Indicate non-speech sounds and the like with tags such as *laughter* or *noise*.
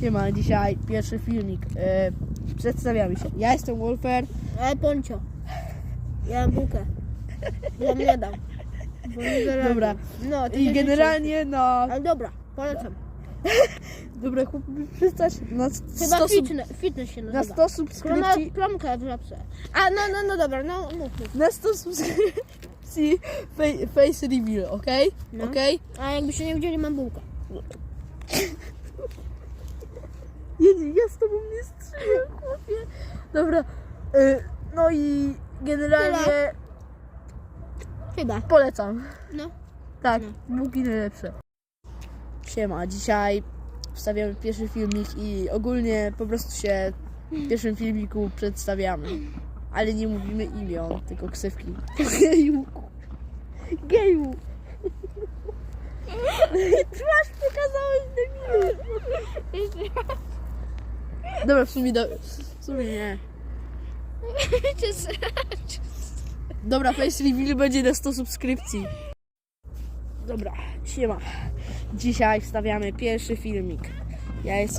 Siema, dzisiaj pierwszy filmik. E, przedstawiamy się. Ja jestem Wolfer. Ale Poncio. Ja mam bułkę. Ja nie dam. Bo nie. Dobra. No, I się generalnie życzy. Ale dobra, polecam. *laughs* Dobra, chłop, przestać. Na Chyba 100, sub, fitness, fitness się na nazywa. 100 subskrypcji... Kromka w żabce. A, no, no, no dobra, no mów, mów. Na 100 subskrypcji face, face reveal, okej? No. Okej? A jakby się nie widzieli, mam bułkę. *laughs* Ja, ja z tobą nie strzeliłem, chłopie. Dobra. E, no i generalnie Chyba. polecam. No. Tak, No. bułki najlepsze. Siema, dzisiaj wstawiamy pierwszy filmik i ogólnie po prostu się w pierwszym filmiku przedstawiamy. Ale nie mówimy imion, tylko ksywki. Geju. Geju. *laughs* Twarz pokazałeś debilu. Dobra, w sumie, do, w sumie nie. *laughs* Dobra, face reveal będzie na 100 subskrypcji. Dobra, siema. Dzisiaj wstawiamy pierwszy filmik. Ja jestem